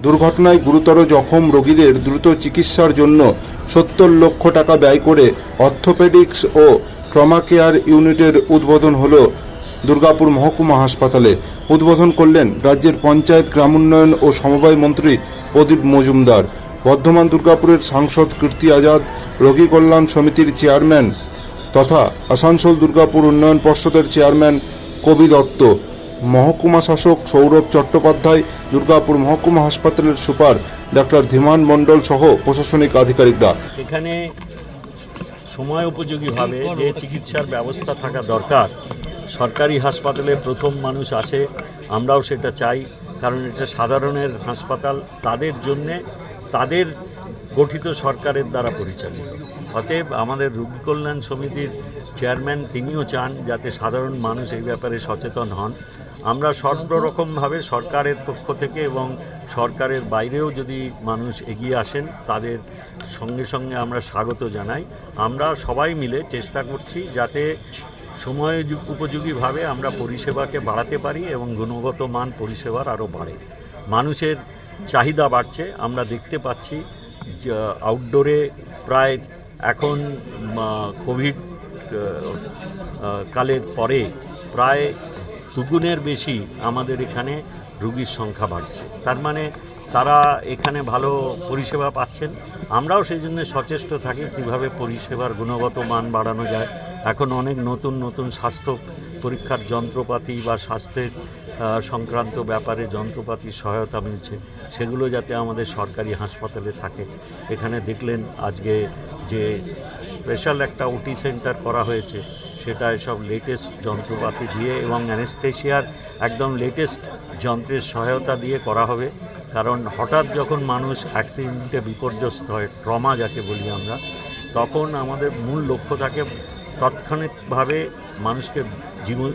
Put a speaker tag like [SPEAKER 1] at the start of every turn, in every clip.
[SPEAKER 1] দুর্ঘটনায় গুরুতর জখম রোগীদের দ্রুত চিকিৎসার জন্য সত্তর লক্ষ টাকা ব্যয় করে অর্থোপেডিক্স ও ট্রমা কেয়ার ইউনিটের উদ্বোধন হল দুর্গাপুর মহকুমা হাসপাতালে। উদ্বোধন করলেন রাজ্যের পঞ্চায়েত গ্রামোন্নয়ন ও সমবায় মন্ত্রী প্রদীপ মজুমদার। বর্ধমান দুর্গাপুরের সাংসদ কীর্তি আজাদ, রোগী কল্যাণ সমিতির চেয়ারম্যান তথা আসানসোল দুর্গাপুর উন্নয়ন পর্ষদের চেয়ারম্যান কবি দত্ত। মহকুমা শাসক সৌরভ চট্টোপাধ্যায়, দুর্গাপুর মহকুমা হাসপাতালের সুপার ডাক্তার ধীমান মণ্ডল সহ প্রশাসনিক আধিকারিকরা।
[SPEAKER 2] এখানে সময় উপযোগীভাবে যে চিকিৎসার ব্যবস্থা থাকা দরকার, সরকারি হাসপাতালে প্রথম মানুষ আসে, আমরাও সেটা চাই, কারণ এটা সাধারণের হাসপাতাল, তাদের জন্যে তাদের গঠিত সরকারের দ্বারা পরিচালিত। অতএব আমাদের রোগী কল্যাণ সমিতির চেয়ারম্যান তিনিও চান যাতে সাধারণ মানুষ এই ব্যাপারে সচেতন হন। আমরা সর্বরকমভাবে সরকারের পক্ষ থেকে এবং সরকারের বাইরেও যদি মানুষ এগিয়ে আসেন, তাদের সঙ্গে সঙ্গে আমরা স্বাগত জানাই। আমরা সবাই মিলে চেষ্টা করছি যাতে সময় উপযোগীভাবে আমরা পরিষেবাকে বাড়াতে পারি এবং গুণগত মান পরিষেবার আরও বাড়ে। মানুষের চাহিদা বাড়ছে। আমরা দেখতে পাচ্ছি আউটডোরে প্রায় এখন কোভিড কালের পরে প্রায় দুগুণের বেশি আমাদের এখানে রুগীর সংখ্যা বাড়ছে। তার মানে তারা এখানে ভালো পরিষেবা পাচ্ছেন। আমরাও সেই জন্য সচেষ্ট থাকি কীভাবে পরিষেবার গুণগত মান বাড়ানো যায়। এখন অনেক নতুন নতুন স্বাস্থ্য পরীক্ষার যন্ত্রপাতি বা স্বাস্থ্যের সংক্রান্ত ব্যাপারে যন্ত্রপাতির সহায়তা মিলছে। সেগুলো যাতে আমাদের সরকারি হাসপাতালে থাকে। এখানে দেখলেন আজকে যে স্পেশাল একটা ওটি সেন্টার করা হয়েছে। সেটা সব লেটেস্ট যন্ত্রপাতি দিয়ে এবং অ্যানেস্থেশিয়ার একদম লেটেস্ট যন্ত্রের সহায়তা দিয়ে করা হবে। কারণ হঠাৎ যখন মানুষ অ্যাক্সিডেন্টে বিপর্যস্ত হয় ট্রমা যাকে বলি আমরা তখন আমাদের মূল লক্ষ্য থাকে তাৎক্ষণিকভাবে মানুষকে জীবন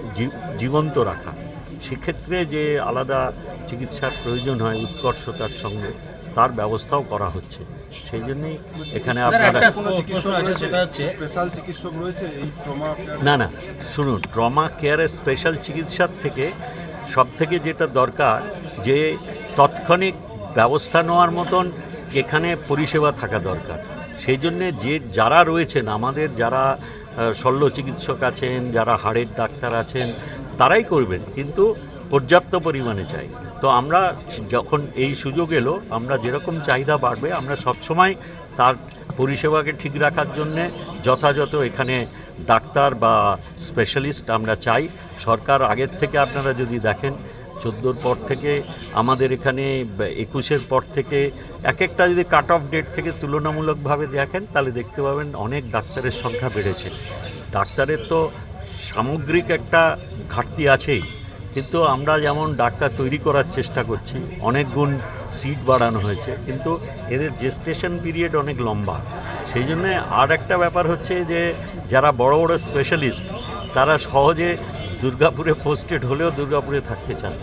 [SPEAKER 2] জীবন্ত রাখা। সেক্ষেত্রে যে আলাদা চিকিৎসার প্রয়োজন হয় উৎকর্ষতার সঙ্গে তার ব্যবস্থাও করা হচ্ছে। সেই জন্যই এখানে আপনারা
[SPEAKER 3] একটা প্রশ্ন আছে সেটা হচ্ছে
[SPEAKER 1] স্পেশাল চিকিৎসক রয়েছে এই ট্রমা
[SPEAKER 2] না না শুনুন ট্রমা কেয়ারের স্পেশাল চিকিৎসার থেকে সব থেকে যেটা দরকার যে তাৎক্ষণিক ব্যবস্থা নেওয়ার মতন এখানে পরিষেবা থাকা দরকার। সেই জন্যে যে যারা রয়েছেন, আমাদের যারা শল্য চিকিৎসক আছেন, যারা হাড়ের ডাক্তার আছেন, তারাই করবেন, কিন্তু পর্যাপ্ত পরিমাণে চাই। তো আমরা যখন এই সুযোগ এলো, আমরা যেরকম চাহিদা বাড়বে, আমরা সবসময় তার পরিষেবাকে ঠিক রাখার জন্যে যথাযথ এখানে ডাক্তার বা স্পেশালিস্ট আমরা চাই। সরকার আগের থেকে আপনারা যদি দেখেন চোদ্দোর পর থেকে, আমাদের এখানে একুশের পর থেকে, এক একটা যদি কাট অফ ডেট থেকে তুলনামূলকভাবে দেখেন, তাহলে দেখতে পাবেন অনেক ডাক্তারের সংখ্যা বেড়েছে। ডাক্তারের তো সামগ্রিক একটা ঘাটতি আছেই, কিন্তু আমরা যেমন ডাক্তার তৈরি করার চেষ্টা করছি, অনেক গুণ সিট বাড়ানো হয়েছে, কিন্তু এদের জেস্টেশন পিরিয়ড অনেক লম্বা। সেই জন্যে আর একটা ব্যাপার হচ্ছে যে, যারা বড় বড় স্পেশালিস্ট তারা সহজে দুর্গাপুরে পোস্টেড হলেও দুর্গাপুরে থাকতে চান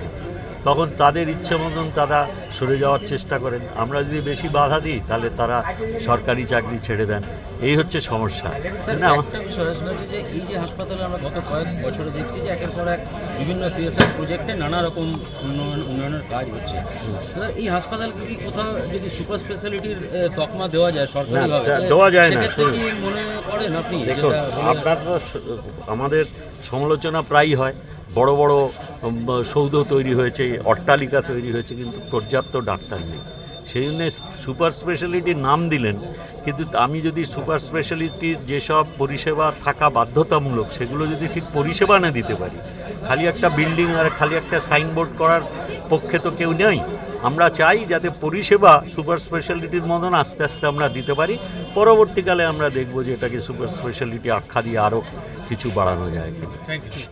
[SPEAKER 2] তখন তাদের ইচ্ছে মতন তারা সরে যাওয়ার চেষ্টা করেন। আমরা যদি বেশি বাধা দিই তাহলে তারা সরকারি চাকরি ছেড়ে দেন। এই হচ্ছে সমস্যা। না
[SPEAKER 3] যে এই যে হাসপাতালে আমরা গত কয়েক বছরে দেখছি যে একের পর এক বিভিন্ন সিএসআর প্রজেক্টে নানা রকম উন্নয়ন কাজ হচ্ছে। স্যার এই হাসপাতালগুলি কি কোথাও যদি সুপার স্পেশালিটির তকমা দেওয়া যায় সরকারিভাবে
[SPEAKER 2] দেওয়া যায় না,
[SPEAKER 3] মনে করেন আপনি
[SPEAKER 2] দেখুন আপনার আমাদের সমালোচনা প্রায়ই হয়। বড় বড় সৌধ তৈরি হয়েছে অট্টালিকা তৈরি হয়েছে কিন্তু পর্যাপ্ত ডাক্তার নেই। সেই জন্য সুপার স্পেশালিটির নাম দিলেন। কিন্তু আমি যদি সুপার স্পেশালিটির যেসব পরিষেবা থাকা বাধ্যতামূলক, সেগুলো যদি ঠিক পরিষেবা না দিতে পারি, খালি একটা বিল্ডিং আর খালি একটা সাইনবোর্ড করার পক্ষে তো কেউ নেই। আমরা চাই যাতে পরিষেবা সুপার স্পেশালিটির মতন আস্তে আস্তে আমরা দিতে পারি। পরবর্তীকালে আমরা দেখব যে এটাকে সুপার স্পেশালিটি আখ্যা দিয়ে আরও কিছু বাড়ানো যায় কিনা।